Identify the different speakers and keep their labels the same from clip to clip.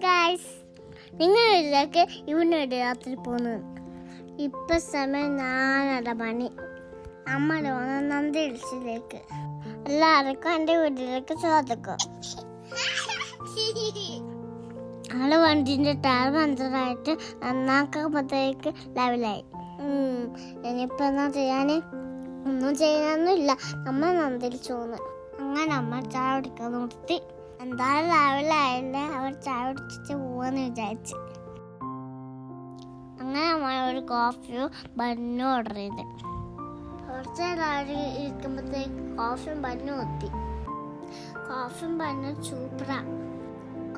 Speaker 1: Guys നിങ്ങൾ ഇതിലേക്ക് ഇവിടെ രാത്രി പോന്നു ഇപ്പൊ സമയം നാലര മണി. നമ്മൾ നന്ദി ഹിൽസിലേക്ക് എല്ലാവർക്കും എന്റെ വീട്ടിലേക്ക് ചോദിക്കും ആൾ വണ്ടിന്റെ ടയർ പഞ്ചറായിട്ട് നന്നാക്കുമ്പോഴത്തേക്ക് ലെവലായി. ഉം, ഇനിയിപ്പോ എന്നാ ചെയ്യാന്? ഒന്നും ചെയ്യാനൊന്നുമില്ല. നമ്മൾ നന്ദിരിച്ചു ചോന്ന് അങ്ങനെ നമ്മൾ ചായ കുടിക്കാൻ നിർത്തി. എന്തായാലും ലെവലായില്ലേ അവർ ചായ കുടിച്ചിട്ട് പോവാന്ന് വിചാരിച്ച്. അങ്ങനെ നമ്മൾ ഒരു കോഫിയോ ബണ്ണും ഓർഡർ ചെയ്ത്. കുറച്ച് ഇരിക്കുമ്പോഴത്തേക്ക് കോഫിയും ബണ്ണും എത്തി കോഫിയും ബണ്ണും സൂപ്പറാ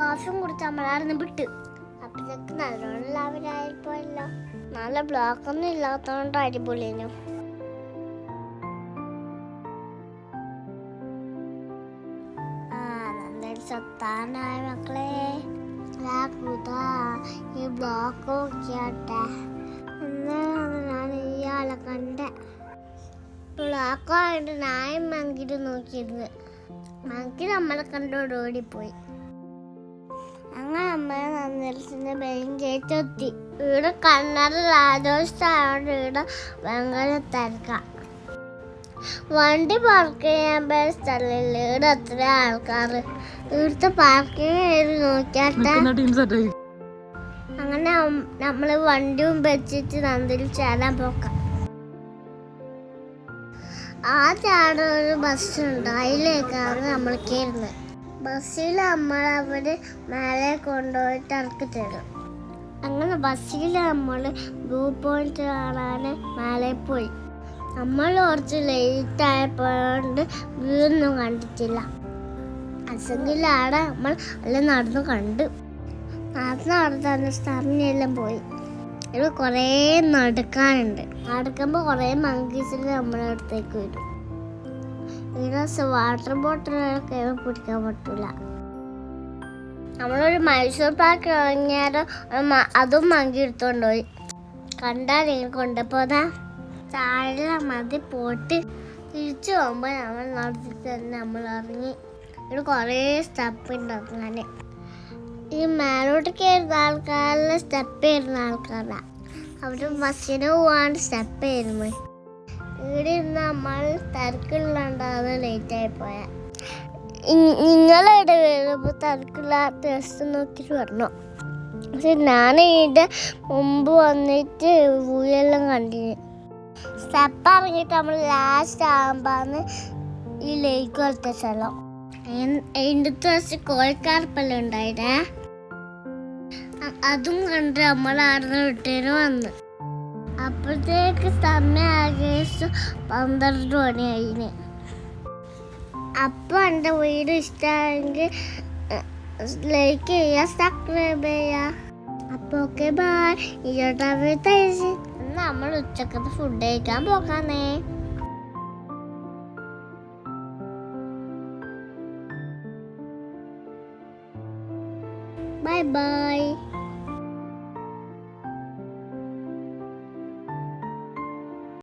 Speaker 1: കോഫിയും കുടിച്ച് നമ്മളായിരുന്നു വിട്ട്. അപ്പോഴത്തേക്ക് നല്ലോണം ലാവിലായിപ്പോയല്ലോ നല്ല ബ്ലോക്കൊന്നും ഇല്ലാത്തതുകൊണ്ട് സത്താനായ മക്കളെ ഈ ബ്ലോക്ക് ഇവിടെ കണ്ണട രാജോത്സവം ഇവിടെ ഭയങ്കര തിരക്കാം. വണ്ടി പാർക്ക് ചെയ്യാൻ പറ്റിയ സ്ഥലമില്ല. ഇവിടെ അത്ര ആൾക്കാർ ഇവിടുത്തെ പാർക്കിംഗ് ഏരി നോക്കിയാട്ടെ? അങ്ങനെ നമ്മൾ വണ്ടിയും വെച്ചിട്ട് നന്ദിൽ ചേരാൻ പോക്കാം. ആദ്യമാണ് ഒരു ബസ്സുണ്ട് അതിലേക്കാണ് നമ്മൾ കയറുന്നത് ബസ്സിൽ നമ്മൾ അവർ മേലെ കൊണ്ടുപോയിട്ട് ഇറക്കി തരും. അങ്ങനെ ബസ്സിൽ നമ്മൾ വ്യൂ പോയിന്റ് കാണാൻ മേലെ പോയി. നമ്മൾ കുറച്ച് ലേറ്റ് ആയപ്പോണ്ട് വ്യൂ ഒന്നും കണ്ടിട്ടില്ല. അസെങ്കിലാണ് നമ്മൾ അല്ല നടന്നു കണ്ടു. നടന്ന് നടത്താൻ സ്ഥലം പോയി. ഇവിടെ കുറേ നടക്കാനുണ്ട്. നടക്കുമ്പോൾ കുറേ മങ്കീസിൽ നമ്മുടെ അടുത്തേക്ക് വരും. ഇവിടെ വാട്ടർ ബോട്ടിലൊക്കെ പിടിക്കാൻ പറ്റില്ല നമ്മളൊരു മൈസൂർ പാർക്ക് ഇറങ്ങിയാലും അതും മങ്കി എടുത്തുകൊണ്ട് പോയി. കണ്ടാൽ നിങ്ങൾ കൊണ്ടുപോതാ താഴെ മതി പോട്ട് തിരിച്ചു പോകുമ്പോൾ നമ്മൾ നടത്തി തന്നെ നമ്മൾ ഇറങ്ങി. ഇവിടെ കുറേ സ്റ്റെപ്പ് ഉണ്ട് അങ്ങനെ. ഈ മേലോട്ട് കയറുന്ന ആൾക്കാരിലെ സ്റ്റെപ്പ് ചെയ്യുന്ന ആൾക്കാരാണ് അവിടെ ബസ്സിന് പോവാണ്ട് സ്റ്റെപ്പ് ചെയ്യുന്നു ഇവിടെ ഇന്ന് നമ്മൾ തിരക്കുള്ളതാണ് ലേറ്റ് ആയി പോയാ. നിങ്ങളിവിടെ വരുമ്പോൾ തിരക്കില്ലാത്ത ഡ്രസ് നോക്കിയിട്ട് വരണം. പക്ഷെ ഞാൻ ഇതിന്റെ മുമ്പ് വന്നിട്ട് വീടെല്ലാം കണ്ടിന്. സ്റ്റെപ്പ് ഇറങ്ങിയിട്ട് നമ്മൾ ലാസ്റ്റ് ആകുമ്പോന്ന് ഈ ലേക്ക് പോലത്തെ സ്ഥലം. അതിന്റെ കുറച്ച് കോഴിക്കാർപ്പെല്ലാം ഉണ്ടായിരുന്നേ അതും കണ്ട് നമ്മൾ ആടുന്ന വിട്ടേന് വന്ന്. അപ്പോഴത്തേക്ക് സമയം ആകേശം പന്ത്രണ്ട് മണിയായിന് അപ്പൊ എന്റെ വീട് ഇഷ്ടമായെങ്കിൽ ലൈക്ക് ചെയ്യുക സബ്സ്ക്രൈബ് ചെയ്യുക അപ്പൊ ഓക്കെ ബൈ ഇയോട്ടാ നമ്മൾ ഉച്ചക്കത്തെ ഫുഡ് കഴിക്കാൻ പോകാന്നേ. Bye bye